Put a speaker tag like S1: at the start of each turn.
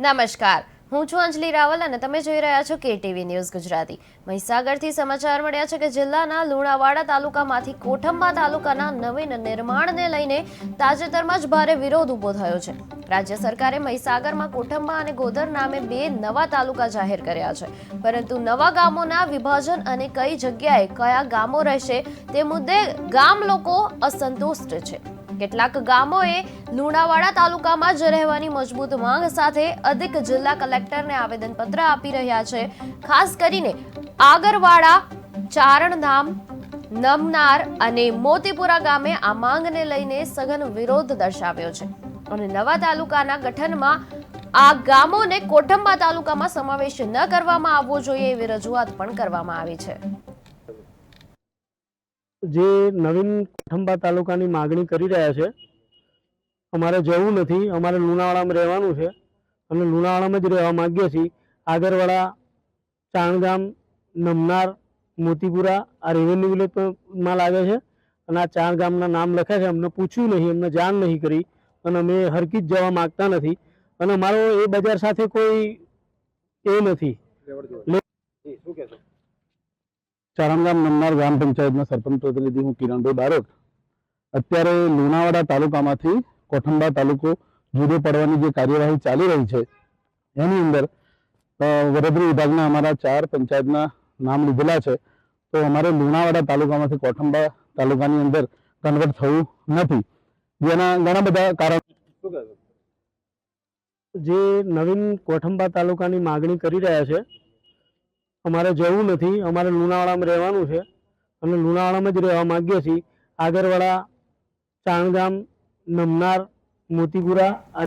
S1: નમસ્કાર. હું છું અંજલિ રાવલ અને તમે જોઈ રહ્યા છો કેટીવી ન્યૂઝ ગુજરાતી. મહીસાગરથી સમાચાર મળ્યા છે કે જિલ્લાના લુણાવાડા તાલુકામાંથી કોઠંબા તાલુકાના નવીન નિર્માણને લઈને તાજેતરમાં જ ભારે વિરોધ ઊભો થયો છે. રાજ્ય સરકારે મહીસાગરમાં કોઠંબા અને ગોધર નામે બે નવા તાલુકા જાહેર કર્યા છે. પરંતુ નવા ગામોના વિભાજન અને કઈ જગ્યાએ કયા ગામો રહેશે તે મુદ્દે ગામ લોકો અસંતુષ્ટ છે. કેટલાક ગામોએ લુણાવાડા તાલુકામાં જ રહેવાની મજબૂત માંગ સાથે અધિક જિલ્લા કલેક્ટરને આવેદનપત્ર આપી રહ્યા છે. ખાસ કરીને આગરવાડા, ચારણધામ, નમનાર અને મોતીપુરા ગામે આ માંગને લઈને સઘન વિરોધ દર્શાવ્યો છે. અને નવા તાલુકાના ગઠનમાં આ ગામોને કોઠંબા તાલુકામાં સમાવેશ ન કરવામાં આવવો જોઈએ એવી રજૂઆત પણ કરવામાં આવી છે.
S2: જે નવીન કોઠંબા તાલુકાની માગણી કરી રહ્યા છે અમારે જવું નથી અમારે લુણાવાડામાં રહેવાનું છે અને લુણાવાડામાં જ રહેવા માગીએ છીએ. આગરવાડા ચાણગામ નમનાર મોતીપુરા આ રેવન્યુ વિલેજમાં લાગે છે અને આ ચાર ગામના નામ લખ્યા છે અમને પૂછ્યું નહીં અમને જાણ નહીં કરી અને અમે હરકી જ જવા માગતા નથી. અને અમારો એ બજાર સાથે કોઈ એ નથી.
S3: ચારણગામ નમનાર ગ્રામ પંચાયતના સરપંચ પ્રતિનિધિ હું કિરણભાઈ બારોટ. અત્યારે લુણાવાડા તાલુકામાંથી કોઠંબા તાલુકો જુદો પડવાની જે કાર્યવાહી ચાલી રહી છે એની અંદર અ, વિભાગના અમારા ચાર પંચાયતના નામ લીધેલા છે. તો અમારે લુણાવાડા તાલુકામાંથી કોઠંબા તાલુકાની અંદર કન્વર્ટ થવું નથી. જેના ઘણા બધા કારણો
S2: જે નવીન કોઠંબા તાલુકાની માગણી કરી રહ્યા છે અમારે જવું નથી, અમારે લુણાવાડામાં રહેવાનું છે. અને લુણાવાડામાં જ રહેવા માગીએ છીએ. આગરવાડા ચાણગામ નમનાર, મોતીપુરા, આ